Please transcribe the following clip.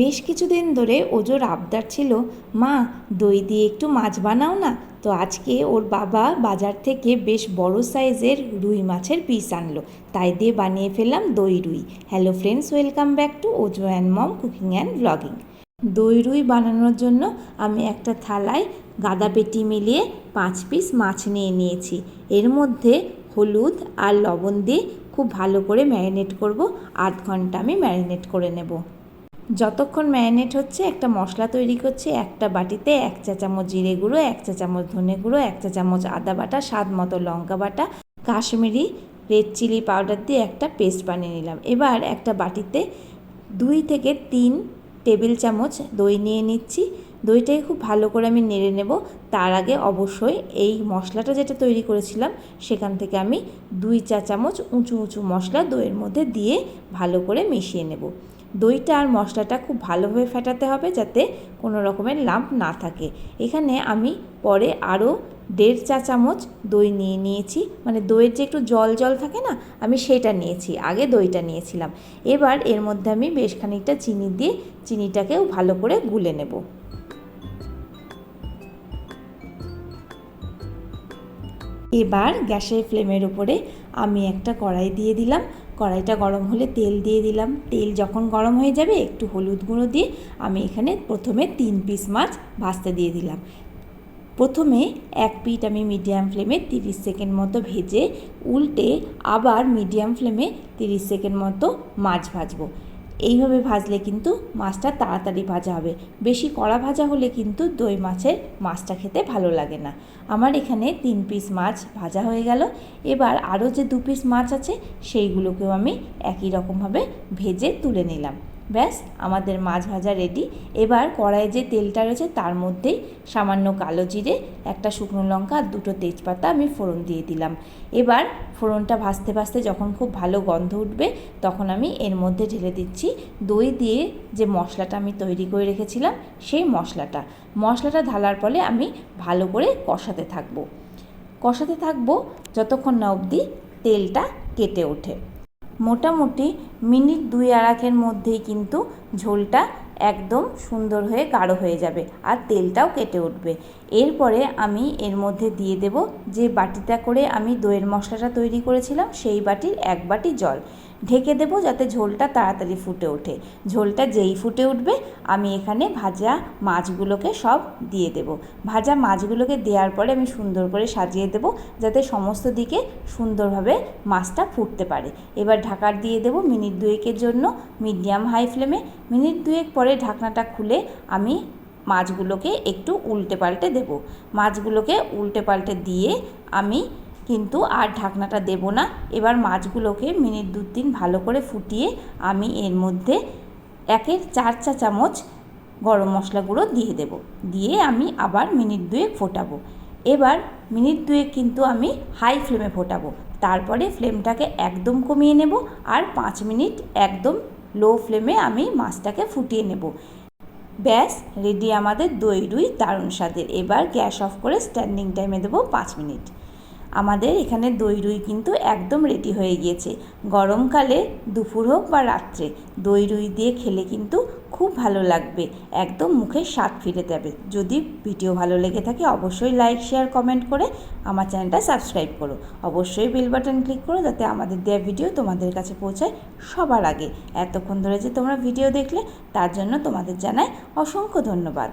বেশ কিছুদিন ধরে ওজোর আবদার ছিল, মা, দই দিয়ে একটু মাছ বানাও না? তো আজকে ওর বাবা বাজার থেকে বেশ বড় সাইজের রুই মাছের পিস আনলো। তাই দিয়ে বানিয়ে ফেললাম দই রুই। Hello friends, welcome back to Ojo and mom cooking and blogging. দই রুই বানানোর জন্য আমি একটা থালায় গাদা পেটি মিলিয়ে পাঁচ পিস মাছ নিয়ে নিয়েছি। এর মধ্যে হলুদ আর লবণ দিয়ে খুব ভালো করে ম্যারিনেট করব। আধ ঘণ্টা আমি ম্যারিনেট করে নেব। যতক্ষণ ম্যারিনেট হচ্ছে, একটা মশলা তৈরি করছি, একটা বাটিতে এক চা চামচ জিরে গুঁড়ো, এক চা চামচ ধনে গুঁড়ো, এক চা চামচ আদা বাটা, স্বাদ মতো লঙ্কা বাটা, কাশ্মীরি রেড চিলি পাউডার দিয়ে একটা পেস্ট বানিয়ে নিলাম। এবার একটা বাটিতে দুই থেকে তিন টেবিল চামচ দই নিয়ে নিচ্ছি। দইটাকে খুব ভালো করে আমি নেড়ে নেব। তার আগে অবশ্যই এই মশলাটা যেটা তৈরি করেছিলাম, সেখান থেকে আমি দুই চা চামচ উঁচু উঁচু মশলা দইয়ের মধ্যে দিয়ে ভালো করে মিশিয়ে নেব। দইটা আর মশলাটা খুব ভালোভাবে ফেটাতে হবে যাতে কোনো রকমের লাম্প না থাকে। এখানে আমি পরে আরও দেড় চা চামচ দই নিয়ে নিয়েছি। মানে দইয়ের যে একটু জল জল থাকে না, আমি সেটা নিয়েছি, আগে দইটা নিয়েছিলাম। এবার এর মধ্যে আমি বেশ খানিকটা চিনি দিয়ে চিনিটাকেও ভালো করে গুলে নেব। এবার গ্যাসের ফ্লেমের উপরে আমি একটা কড়াই দিয়ে দিলাম। কড়াইটা গরম হলে তেল দিয়ে দিলাম। তেল যখন গরম হয়ে যাবে, একটু হলুদ গুঁড়ো দিয়ে আমি এখানে প্রথমে তিন পিস মাছ ভাজতে দিয়ে দিলাম। প্রথমে এক পিঠ আমি মিডিয়াম ফ্লেমে তিরিশ সেকেন্ড মতো ভেজে উল্টে আবার মিডিয়াম ফ্লেমে তিরিশ সেকেন্ড মতো মাছ ভাজবো। এইভাবে ভাজলে কিন্তু মাছটা তাড়াতাড়ি ভাজা হবে। বেশি কড়া ভাজা হলে কিন্তু দই মাছের মাছটা খেতে ভালো লাগে না। আমার এখানে তিন পিস মাছ ভাজা হয়ে গেল। এবার আরও যে দু পিস মাছ আছে, সেইগুলোকেও আমি একই রকমভাবে ভেজে তুলে নিলাম। ব্যাস, আমাদের মাছ ভাজা রেডি এবার কড়াইয়ে যে তেলটা রয়েছে তার মধ্যেই সামান্য কালো জিরে, একটা শুকনো লঙ্কা আর দুটো তেজপাতা আমি ফোড়ন দিয়ে দিলাম। এবার ফোড়নটা ভাজতে ভাজতে যখন খুব ভালো গন্ধ উঠবে, তখন আমি এর মধ্যে ঢেলে দিচ্ছি দই দিয়ে যে মশলাটা আমি তৈরি করে রেখেছিলাম, সেই মশলাটা। মশলাটা ঢালার ফলে আমি ভালো করে কষাতে থাকব। কষাতে থাকব যতক্ষণ না অবধি তেলটা কেটে ওঠে। মোটামুটি মিনিট দুই আড়াকের মধ্যেই কিন্তু ঝোলটা একদম সুন্দর হয়ে গাঢ় হয়ে যাবে আর তেলটাও কেটে উঠবে। এরপরে আমি এর মধ্যে দিয়ে দেব যে বাটিটা করে আমি দইয়ের মশলাটা তৈরি করেছিলাম, সেই বাটির এক বাটি জল। ঢেকে দেবো যাতে ঝোলটা তাড়াতাড়ি ফুটে ওঠে। ঝোলটা যেই ফুটে উঠবে, আমি এখানে ভাজা মাছগুলোকে সব দিয়ে দেব। ভাজা মাছগুলোকে দেওয়ার পরে আমি সুন্দর করে সাজিয়ে দেব যাতে সমস্ত দিকে সুন্দরভাবে মাছটা ফুটতে পারে। এবার ঢাকার দিয়ে দেব মিনিট দুয়েকের জন্য মিডিয়াম হাই ফ্লেমে। মিনিট দুয়েক পরে ঢাকনাটা খুলে আমি মাছগুলোকে একটু উল্টে পাল্টে দেব। মাছগুলোকে উল্টে পাল্টে দিয়ে আমি কিন্তু আর ঢাকনাটা দেব না। এবার মাছগুলোকে মিনিট দু তিন ভালো করে ফুটিয়ে আমি এর মধ্যে একের চার চা চামচ গরম মশলা গুঁড়ো দিয়ে দেব। দিয়ে আমি আবার মিনিট দুয়েক ফোটাবো। এবার মিনিট দুয়েক কিন্তু আমি হাই ফ্লেমে ফোটাবো। তারপরে ফ্লেমটাকে একদম কমিয়ে নেব আর পাঁচ মিনিট একদম লো ফ্লেমে আমি মাছটাকে ফুটিয়ে নেব। ব্যাস, রেডি আমাদের দই রুই দারুণ স্বাদের। এবার গ্যাস অফ করে স্ট্যান্ডিং টাইমে দেবো পাঁচ মিনিট। আমাদের এখানে দই রুই কিন্তু একদম রেডি হয়ে গিয়েছে। গরমকালে দুপুর হোক বা রাত্রে, দই রুই দিয়ে খেলে কিন্তু খুব ভালো লাগবে, একদম মুখে স্বাদ ফিরে যাবে যদি ভিডিও ভালো লেগে থাকে অবশ্যই লাইক শেয়ার কমেন্ট করে আমার চ্যানেলটা সাবস্ক্রাইব করো। অবশ্যই বেল বাটন ক্লিক করো যাতে আমাদের দেওয়া ভিডিও তোমাদের কাছে পৌঁছায় সবার আগে। এতক্ষণ ধরে যে তোমরা ভিডিও দেখলে, তার জন্য তোমাদের জানাই অসংখ্য ধন্যবাদ।